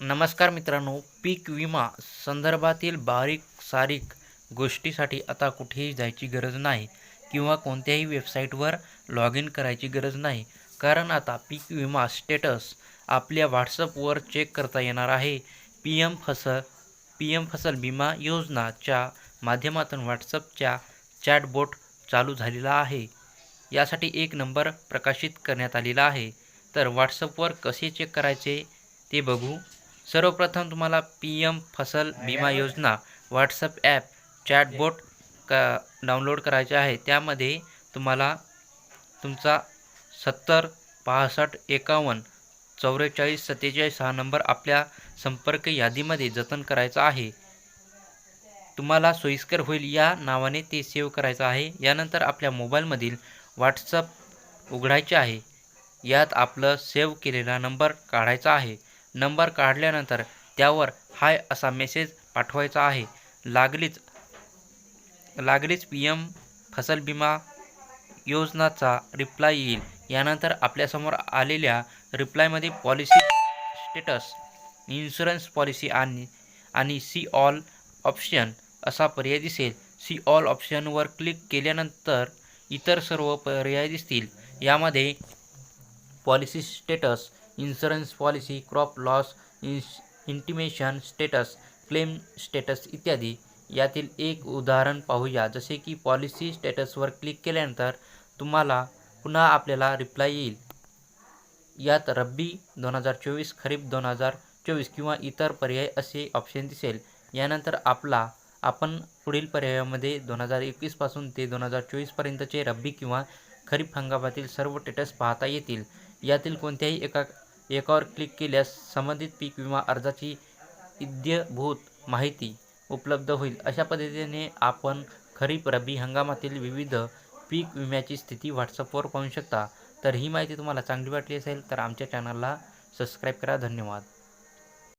नमस्कार मित्रांनो पीक विमा संदर्भातील बारीक सारीक गोष्टीसाठी आता कुठेही जायची गरज नाही किंवा कोणत्याही वेबसाईटवर लॉग इन करायची गरज नाही. कारण आता पीक विमा स्टेटस आपल्या व्हॉट्सअपवर चेक करता येणार आहे. P M Fasal P M Fasal Bima योजनाच्या माध्यमातून व्हॉट्सअपच्या चॅटबोट चालू झालेला आहे. यासाठी एक नंबर प्रकाशित करण्यात आलेला आहे. तर व्हॉट्सअपवर कसे चेक करायचे ते बघू. सर्वप्रथम तुम्हाला P M Fasal Bima Yojana WhatsApp app chatbot का डाउनलोड करायचे आहे. त्यामध्ये तुम्हाला तुमचा सत्तर पासष्ट एकावन्न चौवेचाळीस सत्तेचाळीस हा नंबर आपल्या संपर्क यादीमध्ये जतन करायचा आहे. तुम्हाला सोयीस्कर होईल या नावाने ते सेव्ह करायचं आहे. यानंतर आपल्या मोबाईलमधील व्हॉट्सअप उघडायचे आहे. यात आपलं सेव्ह केलेला नंबर काढायचा आहे. नंबर काढल्यानंतर त्यावर हाय असा मेसेज पाठवायचा आहे. लागलीच लागलीच पी एम फसल विमा योजनाचा रिप्लाय येईल. यानंतर आपल्यासमोर आलेल्या रिप्लायमध्ये पॉलिसी स्टेटस इन्शुरन्स पॉलिसी आणि आणि सी ऑल ऑप्शन असा पर्याय दिसेल. सी ऑल ऑप्शनवर क्लिक केल्यानंतर इतर सर्व पर्याय दिसतील. यामध्ये policy status insurance policy crop loss इन्श intimation status claim status इत्यादी. यातील एक उदाहरण पाहूया. जसे की पॉलिसी स्टेटसवर क्लिक केल्यानंतर तुम्हाला पुन्हा आपल्याला रिप्लाय येईल. यात रब्बी दोन हजार चोवीस खरीप दोन हजार चोवीस किंवा इतर पर्याय असे ऑप्शन दिसेल. यानंतर आपला आपण पुढील पर्यायामध्ये दोन हजार एकवीसपासून ते दोन हजार चोवीसपर्यंतचे रब्बी किंवा खरीप हंगामातील सर्व स्टेटस पाहता येतील. यातील कोणत्याही एका एकावर क्लिक केल्यास संबंधित पीक विमा अर्जाची इद्यभूत माहिती उपलब्ध होईल. अशा पद्धतीने आपण खरीप रब्बी हंगामातील विविध पीक विम्याची स्थिती व्हॉट्सअपवर पाहू शकता. तर ही माहिती तुम्हाला चांगली वाटली असेल तर आमच्या चॅनलला सबस्क्राईब करा. धन्यवाद.